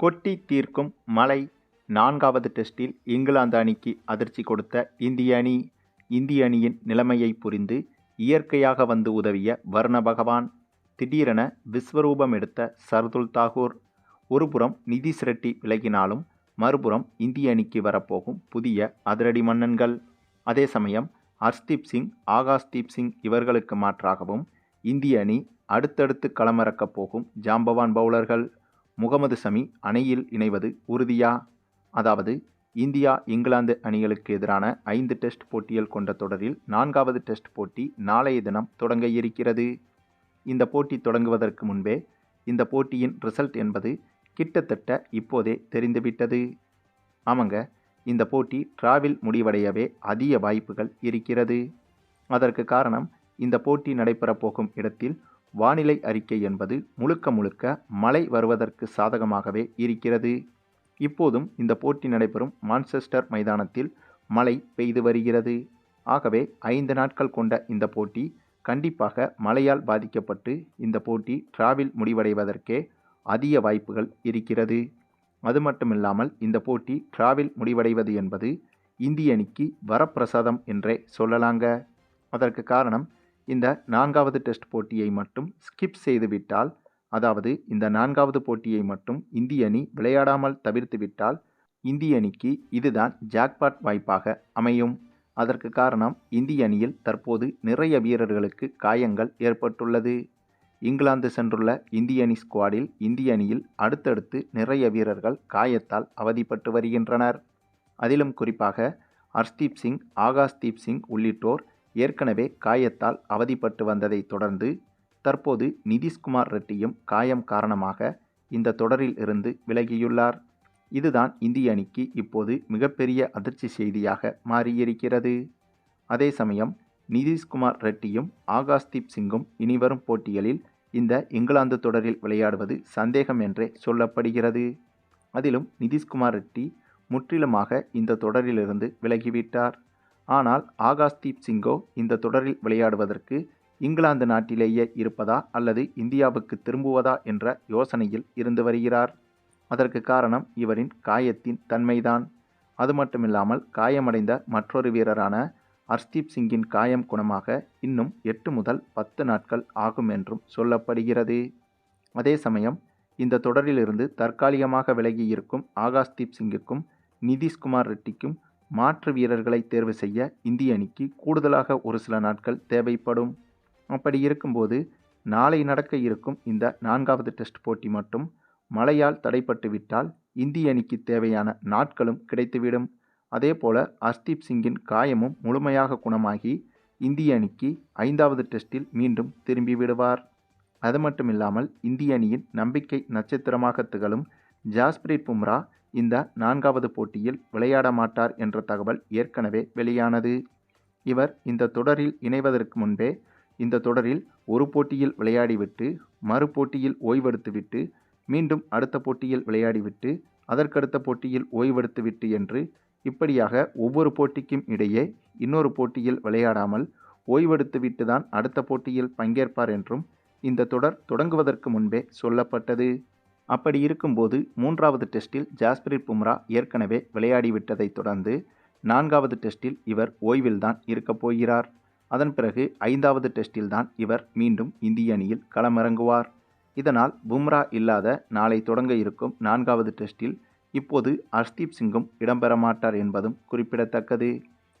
கொட்டி தீர்க்கும் மலை நான்காவது டெஸ்டில் இங்கிலாந்து அணிக்கு அதிர்ச்சி கொடுத்த இந்திய அணி இந்திய அணியின் நிலைமையை புரிந்து இயற்கையாக வந்து உதவிய வர்ண பகவான் திடீரென விஸ்வரூபம் எடுத்த சர்துல் தாகூர். ஒருபுறம் நிதிஷ் ரெட்டி விலகினாலும் மறுபுறம் இந்திய அணிக்கு வரப்போகும் புதிய அதிரடி மன்னன்கள். அதே சமயம் ஹர்ஷ்தீப் சிங் ஆகாஷ்தீப் சிங் இவர்களுக்கு மாற்றாகவும் இந்திய அணி அடுத்தடுத்து களமிறக்கப் போகும் ஜாம்பவான் பவுலர்கள். முகமது சமி அணியில் இணைவது உறுதியா? அதாவது இந்தியா இங்கிலாந்து அணிகளுக்கு எதிரான ஐந்து டெஸ்ட் போட்டிகள் கொண்ட தொடரில் நான்காவது டெஸ்ட் போட்டி நாளைய தினம் தொடங்க இருக்கிறது. இந்த போட்டி தொடங்குவதற்கு முன்பே இந்த போட்டியின் ரிசல்ட் என்பது கிட்டத்தட்ட இப்போதே தெரிந்துவிட்டது. ஆமாங்க இந்த போட்டி டிராவில் முடிவடையவே அதிக வாய்ப்புகள் இருக்கிறது. அதற்கு காரணம் இந்த போட்டி நடைபெறப் போகும் இடத்தில் வானிலை அறிக்கை என்பது முழுக்க முழுக்க மழை வருவதற்கு சாதகமாகவே இருக்கிறது. இப்போதும் இந்த போட்டி நடைபெறும் மான்செஸ்டர் மைதானத்தில் மழை பெய்து வருகிறது. ஆகவே ஐந்து நாட்கள் கொண்ட இந்த போட்டி கண்டிப்பாக மழையால் பாதிக்கப்பட்டு இந்த போட்டி டிராவில் முடிவடைவதற்கே அதிக வாய்ப்புகள் இருக்கிறது. அது மட்டுமில்லாமல் இந்த போட்டி டிராவில் முடிவடைவது என்பது இந்திய அணிக்கு வரப்பிரசாதம் என்றே சொல்லலாங்க. அதற்கு காரணம் இந்த நான்காவது டெஸ்ட் போட்டியை மட்டும் ஸ்கிப் செய்துவிட்டால் அதாவது இந்த நான்காவது போட்டியை மட்டும் இந்திய அணி விளையாடாமல் தவிர்த்துவிட்டால் இந்திய அணிக்கு இதுதான் ஜாக்பாட் வாய்ப்பாக அமையும். அதற்கு காரணம் இந்திய அணியில் தற்போது நிறைய வீரர்களுக்கு காயங்கள் ஏற்பட்டுள்ளது. இங்கிலாந்து சென்றுள்ள இந்திய அணி ஸ்குவாடில் இந்திய அணியில் அடுத்தடுத்து நிறைய வீரர்கள் காயத்தால் அவதிப்பட்டு வருகின்றனர். அதிலும் குறிப்பாக ஹர்ஷ்தீப் சிங் ஆகாஷ்தீப் சிங் உள்ளிட்டோர் ஏற்கனவே காயத்தால் அவதிப்பட்டு வந்ததை தொடர்ந்து தற்போது நிதிஷ்குமார் ரெட்டியும் காயம் காரணமாக இந்த தொடரில் இருந்து விலகியுள்ளார். இதுதான் இந்திய அணிக்கு இப்போது மிகப்பெரிய அதிர்ச்சி செய்தியாக மாறியிருக்கிறது. அதே சமயம் நிதிஷ்குமார் ரெட்டியும் ஆகாஷ்தீப் சிங்கும் இனிவரும் போட்டிகளில் இந்த இங்கிலாந்து தொடரில் விளையாடுவது சந்தேகம் என்றே சொல்லப்படுகிறது. அதிலும் நிதிஷ்குமார் ரெட்டி முற்றிலுமாக இந்த தொடரிலிருந்து விலகிவிட்டார். ஆனால் ஆகாஷ்தீப் சிங்கோ இந்த தொடரில் விளையாடுவதற்கு இங்கிலாந்து நாட்டிலேயே இருப்பதா அல்லது இந்தியாவுக்கு திரும்புவதா என்ற யோசனையில் இருந்து வருகிறார். அதற்கு காரணம் இவரின் காயத்தின் தன்மைதான். அது மட்டுமில்லாமல் காயமடைந்த மற்றொரு வீரரான ஹர்ஷ்தீப் சிங்கின் காயம் குணமாக இன்னும் எட்டு முதல் பத்து நாட்கள் ஆகும் என்றும் சொல்லப்படுகிறது. அதே சமயம் இந்த தொடரிலிருந்து தற்காலிகமாக விலகி இருக்கும் ஆகாஷ்தீப் சிங்குக்கும் நிதிஷ்குமார் ரெட்டிக்கும் மாற்று வீரர்களை தேர்வு செய்ய இந்திய அணிக்கு கூடுதலாக ஒரு சில நாட்கள் தேவைப்படும். அப்படி இருக்கும்போது நாளை நடக்க இருக்கும் இந்த நான்காவது டெஸ்ட் போட்டி மட்டும் மழையால் தடைப்பட்டுவிட்டால் இந்திய அணிக்கு தேவையான நாட்களும் கிடைத்துவிடும். அதேபோல அஸ்தீப் சிங்கின் காயமும் முழுமையாக குணமாகி இந்திய அணிக்கு ஐந்தாவது டெஸ்டில் மீண்டும் திரும்பி விடுவார். அது மட்டுமில்லாமல் இந்திய அணியின் நம்பிக்கை நட்சத்திரமாக திகழும் ஜாஸ்பிரீத் பும்ரா இந்த நான்காவது போட்டியில் விளையாட மாட்டார் என்ற தகவல் ஏற்கனவே வெளியானது. இவர் இந்த தொடரில் இணைவதற்கு முன்பே இந்த தொடரில் ஒரு போட்டியில் விளையாடிவிட்டு மறு போட்டியில் ஓய்வெடுத்துவிட்டு மீண்டும் அடுத்த போட்டியில் விளையாடிவிட்டு அதற்கடுத்த போட்டியில் ஓய்வெடுத்துவிட்டு என்று இப்படியாக ஒவ்வொரு போட்டிக்கும் இடையே இன்னொரு போட்டியில் விளையாடாமல் ஓய்வெடுத்துவிட்டு தான் அடுத்த போட்டியில் பங்கேற்பார் என்றும் இந்த தொடர் தொடங்குவதற்கு முன்பே சொல்லப்பட்டது. அப்படி இருக்கும்போது மூன்றாவது டெஸ்டில் ஜாஸ்பிரிட் பும்ரா ஏற்கனவே விளையாடிவிட்டதைத் தொடர்ந்து நான்காவது டெஸ்டில் இவர் ஓய்வில்தான் இருக்கப் போகிறார். அதன் பிறகு ஐந்தாவது டெஸ்டில்தான் இவர் மீண்டும் இந்திய அணியில் களமிறங்குவார். இதனால் பும்ரா இல்லாத நாளை தொடங்க இருக்கும் நான்காவது டெஸ்டில் இப்போது அர்ஷ்தீப் சிங்கும் இடம்பெற மாட்டார் என்பதும் குறிப்பிடத்தக்கது.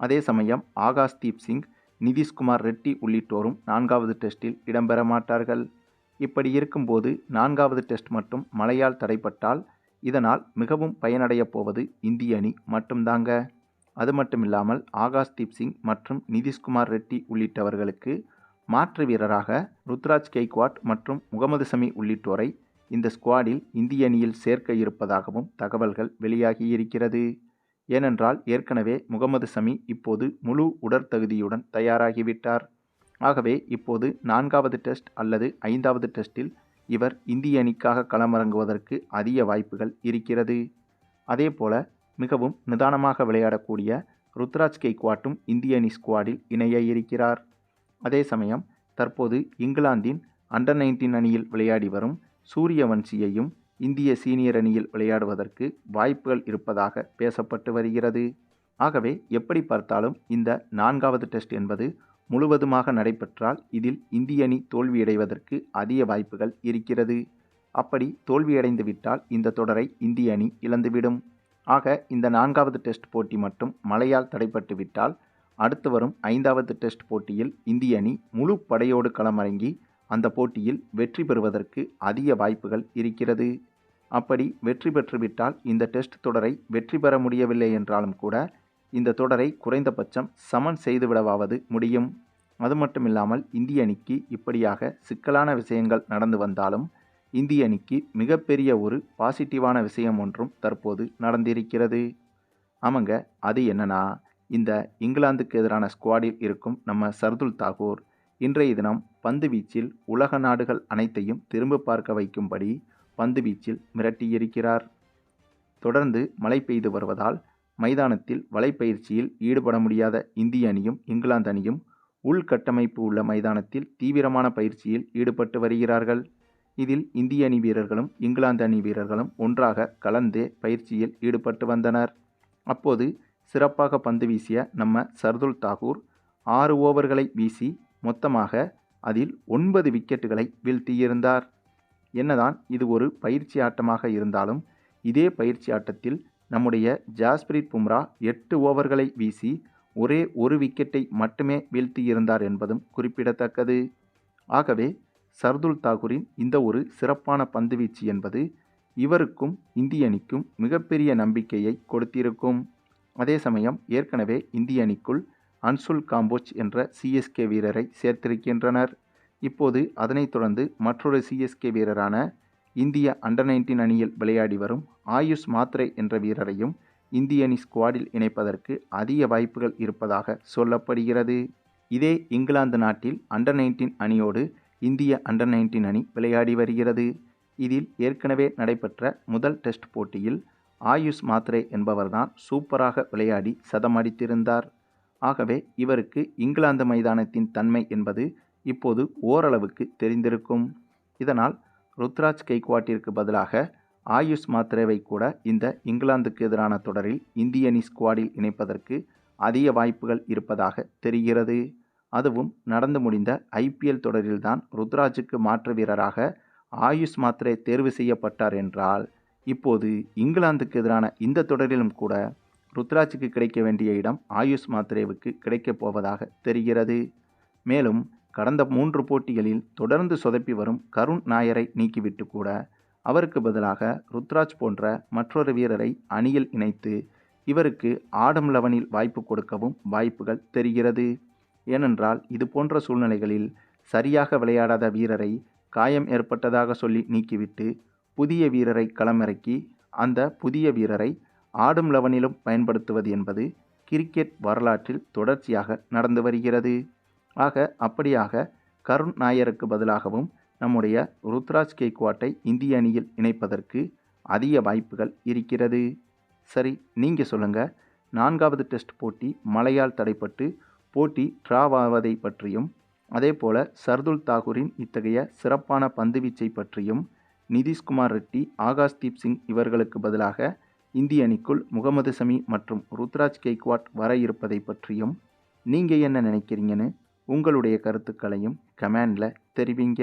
அதே சமயம் ஆகாஷ்தீப் சிங் நிதிஷ்குமார் ரெட்டி உள்ளிட்டோரும் நான்காவது டெஸ்டில் இடம்பெற மாட்டார்கள். இப்படி இருக்கும்போது நான்காவது டெஸ்ட் மட்டும் மழையால் தடைப்பட்டால் இதனால் மிகவும் பயனடையப் போவது இந்திய அணி மட்டும்தாங்க. அது மட்டுமில்லாமல் ஆகாஷ்தீப் சிங் மற்றும் நிதிஷ்குமார் ரெட்டி உள்ளிட்டவர்களுக்கு மாற்று வீரராக ருத்ராஜ் கெய்க்வாட் மற்றும் முகமது சமி உள்ளிட்டோரை இந்த ஸ்குவாடில் இந்திய அணியில் சேர்க்க இருப்பதாகவும் தகவல்கள் வெளியாகியிருக்கிறது. ஏனென்றால் ஏற்கனவே முகமது சமி இப்போது முழு உடற்தகுதியுடன் தயாராகிவிட்டார். ஆகவே இப்போது நான்காவது டெஸ்ட் அல்லது ஐந்தாவது டெஸ்டில் இவர் இந்திய அணிக்காக களமிறங்குவதற்கு அதிக வாய்ப்புகள் இருக்கிறது. அதேபோல மிகவும் நிதானமாக விளையாடக்கூடிய ருத்ராஜ் கெய்க்வாட்டும் இந்திய அணி ஸ்குவாடில் இணைய இருக்கிறார். அதே சமயம் தற்போது இங்கிலாந்தின் அண்டர் நைன்டீன் அணியில் விளையாடி வரும் சூரியவன்சியையும் இந்திய சீனியர் அணியில் விளையாடுவதற்கு வாய்ப்புகள் இருப்பதாக பேசப்பட்டு வருகிறது. ஆகவே எப்படி பார்த்தாலும் இந்த நான்காவது டெஸ்ட் என்பது முழுவதுமாக நடைபெற்றால் இதில் இந்திய அணி தோல்வியடைவதற்கு அதிக வாய்ப்புகள் இருக்கிறது. அப்படி தோல்வியடைந்து விட்டால் இந்த தொடரை இந்திய அணி இழந்துவிடும். ஆக இந்த நான்காவது டெஸ்ட் போட்டி மட்டும் மழையால் தடைப்பட்டுவிட்டால் அடுத்து வரும் ஐந்தாவது டெஸ்ட் போட்டியில் இந்திய அணி முழு படையோடு களமிறங்கி அந்த போட்டியில் வெற்றி பெறுவதற்கு அதிக வாய்ப்புகள் இருக்கிறது. அப்படி வெற்றி பெற்றுவிட்டால் இந்த டெஸ்ட் தொடரை வெற்றி பெற முடியவில்லை என்றாலும் கூட இந்த தொடரை குறைந்தபட்சம் சமன் செய்துவிடவாவது முடியும். அது மட்டும் இல்லாமல் இந்திய அணிக்கு இப்படியாக சிக்கலான விஷயங்கள் நடந்து வந்தாலும் இந்திய அணிக்கு மிகப்பெரிய ஒரு பாசிட்டிவான விஷயம் ஒன்றும் தற்போது நடந்திருக்கிறது. ஆமாங்க அது என்னன்னா இந்த இங்கிலாந்துக்கு எதிரான ஸ்குவாடில் இருக்கும் நம்ம சர்துல் தாகூர் இன்றைய தினம் பந்து வீச்சில் உலக நாடுகள் அனைத்தையும் திரும்ப பார்க்க வைக்கும்படி பந்து வீச்சில் மிரட்டியிருக்கிறார். தொடர்ந்து மழை பெய்து வருவதால் மைதானத்தில் வலைப்பயிற்சியில் ஈடுபட முடியாத இந்திய அணியும் இங்கிலாந்து அணியும் உள்கட்டமைப்பு உள்ள மைதானத்தில் தீவிரமான பயிற்சியில் ஈடுபட்டு வருகிறார்கள். இதில் இந்திய அணி வீரர்களும் இங்கிலாந்து அணி வீரர்களும் ஒன்றாக கலந்து பயிற்சியில் ஈடுபட்டு வந்தனர். அப்போது சிறப்பாக பந்து வீசிய நம்ம சர்துல் தாகூர் ஆறு ஓவர்களை வீசி மொத்தமாக அதில் ஒன்பது விக்கெட்டுகளை வீழ்த்தியிருந்தார். என்னதான் இது ஒரு பயிற்சி ஆட்டமாக இருந்தாலும் இதே பயிற்சி ஆட்டத்தில் நம்முடைய ஜாஸ்பிரித் பும்ரா எட்டு ஓவர்களை வீசி ஒரே ஒரு விக்கெட்டை மட்டுமே வீழ்த்தியிருந்தார் என்பதும் குறிப்பிடத்தக்கது. ஆகவே சர்துல் தாகூரின் இந்த ஒரு சிறப்பான பந்துவீச்சு என்பது இவருக்கும் இந்திய அணிக்கும் மிகப்பெரிய நம்பிக்கையை கொடுத்திருக்கும். அதே சமயம் ஏற்கனவே இந்திய அணிக்குள் அன்சுல் காம்போஜ் என்ற சிஎஸ்கே வீரரை சேர்த்திருக்கின்றனர். இப்போது அதனைத் தொடர்ந்து மற்றொரு சிஎஸ்கே வீரரான இந்திய அண்டர் நைன்டீன் அணியில் விளையாடி வரும் ஆயுஷ் மாத்ரே என்ற வீரரையும் இந்திய அணி ஸ்குவாடில் இணைப்பதற்கு அதிக வாய்ப்புகள் இருப்பதாக சொல்லப்படுகிறது. இதே இங்கிலாந்து நாட்டில் அண்டர் நைன்டீன் அணியோடு இந்திய அண்டர் நைன்டீன் அணி விளையாடி வருகிறது. இதில் ஏற்கனவே நடைபெற்ற முதல் டெஸ்ட் போட்டியில் ஆயுஷ் மாத்ரே என்பவர்தான் சூப்பராக விளையாடி சதமடித்திருந்தார். ஆகவே இவருக்கு இங்கிலாந்து மைதானத்தின் தன்மை என்பது இப்போது ஓரளவுக்கு தெரிந்திருக்கும். இதனால் ருத்ராஜ் கெய்க்வாட்டிற்கு பதிலாக ஆயுஷ் மாத்ரேவை கூட இந்த இங்கிலாந்துக்கு எதிரான தொடரில் இந்திய அணி ஸ்குவாடில் இணைப்பதற்கு அதிக வாய்ப்புகள் இருப்பதாக தெரிகிறது. அதுவும் நடந்து முடிந்த ஐபிஎல் தொடரில்தான் ருத்ராஜுக்கு மாற்று வீரராக ஆயுஷ் மாத்ரே தேர்வு செய்யப்பட்டார் என்றால் இப்போது இங்கிலாந்துக்கு எதிரான இந்த தொடரிலும் கூட ருத்ராஜுக்கு கிடைக்க வேண்டிய இடம் ஆயுஷ் மாத்ரேவுக்கு கிடைக்கப் போவதாக தெரிகிறது. மேலும் கடந்த மூன்று போட்டிகளில் தொடர்ந்து சொதப்பி வரும் கருண் நாயரை நீக்கிவிட்டு கூட அவருக்கு பதிலாக ருத்ராஜ் போன்ற மற்றொரு வீரரை அணியில் இணைத்து இவருக்கு ஆடம் லெவனில் வாய்ப்பு கொடுக்கவும் வாய்ப்புகள் தெரிகிறது. ஏனென்றால் இது போன்ற சூழ்நிலைகளில் சரியாக விளையாடாத வீரரை காயம் ஏற்பட்டதாக சொல்லி நீக்கிவிட்டு புதிய வீரரை களமிறக்கி அந்த புதிய வீரரை ஆடும் லெவனிலும் பயன்படுத்துவது என்பது கிரிக்கெட் வரலாற்றில் தொடர்ச்சியாக நடந்து வருகிறது. ஆக அப்படியாக கருண் நாயருக்கு பதிலாகவும் நம்முடைய ருத்ராஜ் கெய்க்வாட்டை இந்திய அணியில் இணைப்பதற்கு அதிக வாய்ப்புகள் இருக்கிறது. சரி நீங்கள் சொல்லுங்கள் நான்காவது டெஸ்ட் போட்டி மழையால் தடைப்பட்டு போட்டி டிராவாவதை பற்றியும் அதே போல சர்துல் தாகூரின் இத்தகைய சிறப்பான பந்துவீச்சை பற்றியும் நிதிஷ்குமார் ரெட்டி ஆகாஷ்தீப் சிங் இவர்களுக்கு பதிலாக இந்திய அணிக்குள் முகமது சமி மற்றும் ருத்ராஜ் கெய்க்வாட் வர இருப்பதை பற்றியும் நீங்கள் என்ன நினைக்கிறீங்கன்னு உங்களுடைய கருத்துக்களையும் கமெண்டில் தெரிவிங்க.